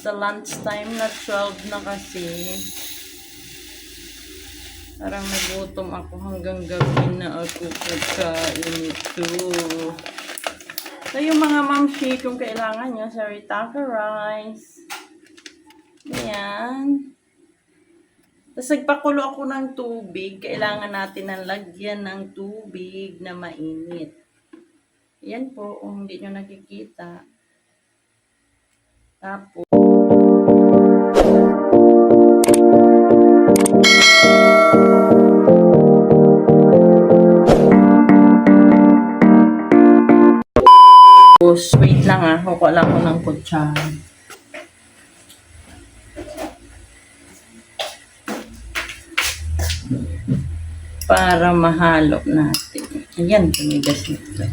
Sa lunchtime na 12 na kasi. Parang nagutom ako hanggang gabi na ako kakain ito. So, yung mga mamshi, kung kailangan nyo, sa Ritaka Rice. Ayan. Tapos nagpakulo ako ng tubig. Kailangan natin ng lagyan ng tubig na mainit. Yan po, kung hindi nyo nakikita. Tapos, wait lang ah, kukuha lang ko ng kutsara. Para mahalo natin. Ayan, tumigas nito.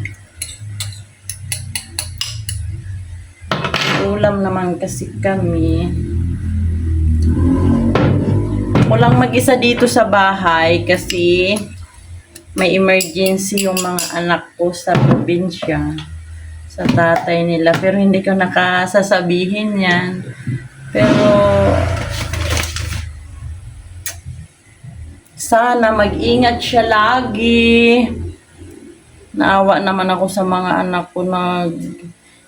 Ulam naman kasi kami. Walang mag-isa dito sa bahay kasi may emergency yung mga anak ko sa probinsya sa tatay nila. Pero hindi ko nakasasabihin yan. Pero sana mag-ingat siya lagi. Naawa naman ako sa mga anak ko na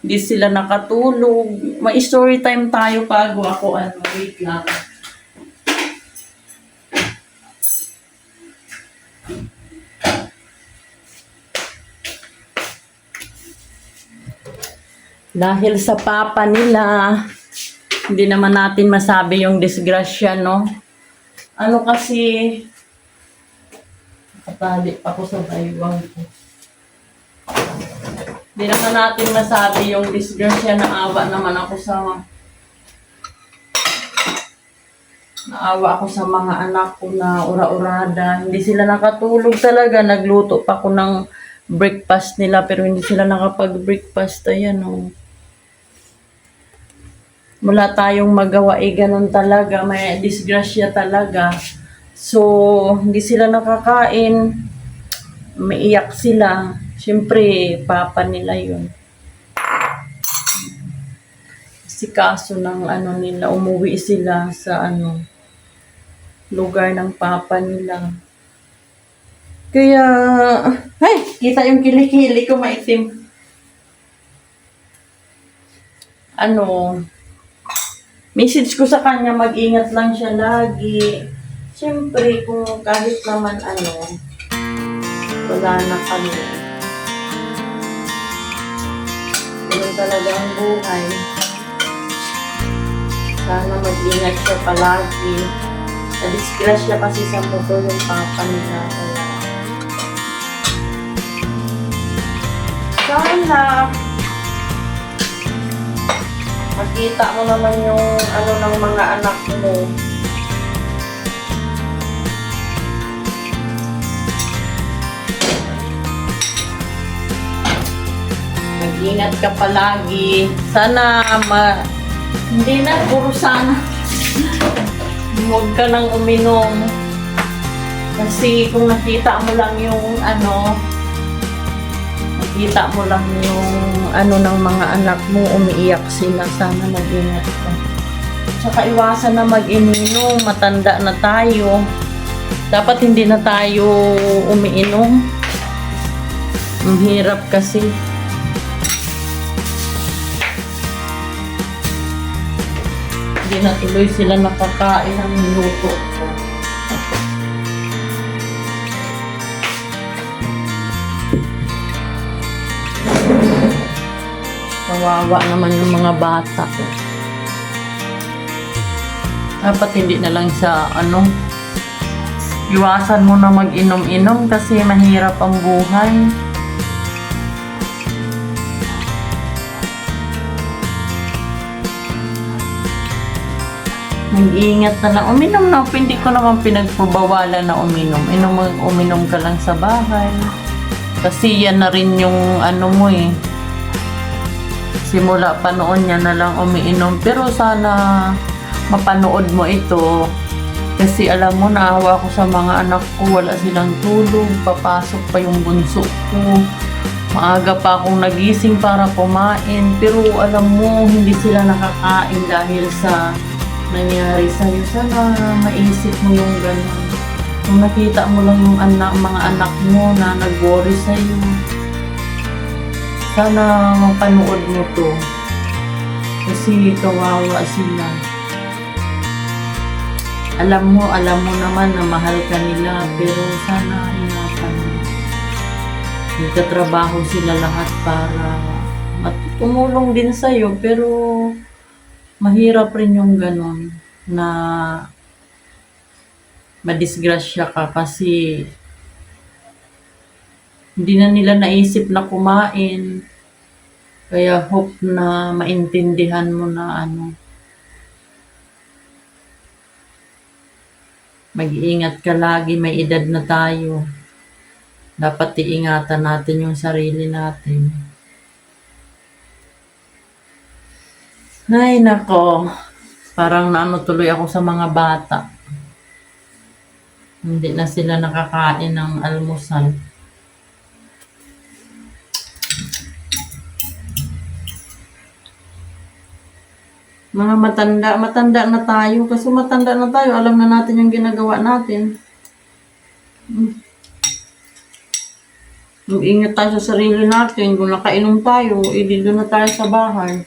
hindi sila nakatulog. May story time tayo bago ako ano, wait lang. Dahil sa papa nila, hindi naman natin masabi yung disgrasya, no? Ano kasi, nakatali pa ko sa baywang ko. Hindi naman natin masabi yung disgrasya na awa naman ako sa naawa ako sa mga anak ko na ura-urada. Hindi sila nakatulog talaga. Nagluto pa ako ng breakfast nila pero hindi sila nakapag-breakfast. Ayan oh. Wala tayong magawa eh, ganun talaga. May disgrasya talaga. So, hindi sila nakakain. Maiyak sila. Siyempre, papa nila yun. Si kaso ng ano nila, umuwi sila sa ano, lugar ng papa nila. Kaya, ay, kita yung kilikili ko maitim. Ano, message ko sa kanya, mag-ingat lang siya lagi. Siyempre, kung kahit naman ano, wala na kami. Ganun talaga ang buhay. Sana mag-ingat siya palagi. Na-disgrasya kasi sa motor yung papa nila. Sana makita mo naman yung ano ng mga anak mo. Mag-ingat ka palagi. Sana ma hindi na puro sana. Huwag ka nang uminom. Kasi kung nakita mo lang yung ano, nakita mo lang yung ano ng mga anak mo, umiiyak sila. Sana mag-ingat ka. Tsaka iwasan na mag-ininom, matanda na tayo. Dapat hindi na tayo umiinom. Ang hirap kasi. Hindi na tuloy sila nakakain ng minuto Kawawa naman yung mga bata. Dapat hindi na lang sa ano, iwasan mo na mag-inom-inom kasi mahirap ang buhay. Mag-iingat na lang. Uminom na. Hindi ko naman pinagpabawalan na uminom. Inom, uminom ka lang sa bahay. Kasi yan na rin yung ano mo eh. Simula pa noon yan na lang umiinom. Pero sana mapanood mo ito. Kasi alam mo, naawa ko sa mga anak ko. Wala silang tulog. Papasok pa yung bunso ko. Maaga pa akong nagising para kumain. Pero alam mo, hindi sila nakakain dahil sa nangyari sa'yo. Sana maisip mo yung gano'n. Kung nakita mo lang yung anak, mga anak mo na nag-worry sa'yo. Sana mapanood mo to. Kasi kawawa sila. Alam mo, alam mo naman na mahal ka nila. Pero sana ingatan mo. Nagtatrabaho sila lahat para tumulong din sa'yo. Pero mahirap rin yung ganon na madisgrasya ka kasi hindi na nila naisip na kumain. Kaya hope na maintindihan mo na ano. Mag-iingat ka lagi, may edad na tayo. Dapat iingatan natin yung sarili natin. Ay, nako. Parang naano tuloy ako sa mga bata. Hindi na sila nakakain ng almusal. Mga matanda, matanda na tayo. Kasi matanda na tayo, alam na natin yung ginagawa natin. Hmm. Mag-ingat tayo sa sarili natin. Kung nakainom tayo, edi na tayo sa bahay.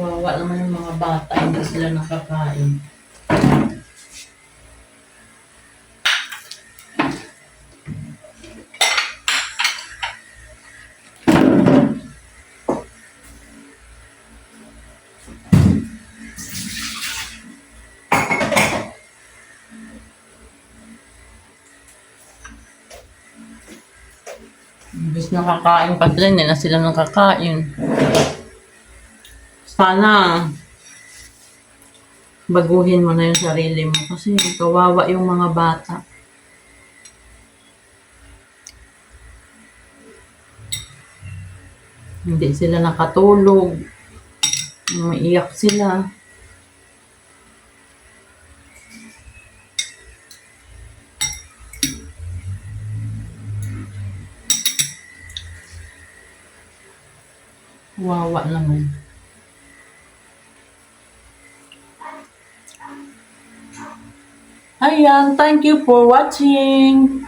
Kawawa naman yung mga bata, hindi sila nakakain. Imbis nakakain pa sila, hindi na sila nakakain. Sana baguhin mo na yung sarili mo kasi kawawa yung mga bata. Hindi sila nakatulog. Umiiyak sila. Wawa naman. Ayan, thank you for watching.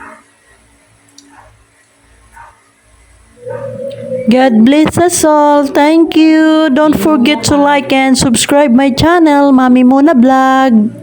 God bless us all. Thank you. Don't forget to like and subscribe my channel, Mami Mona Vlog.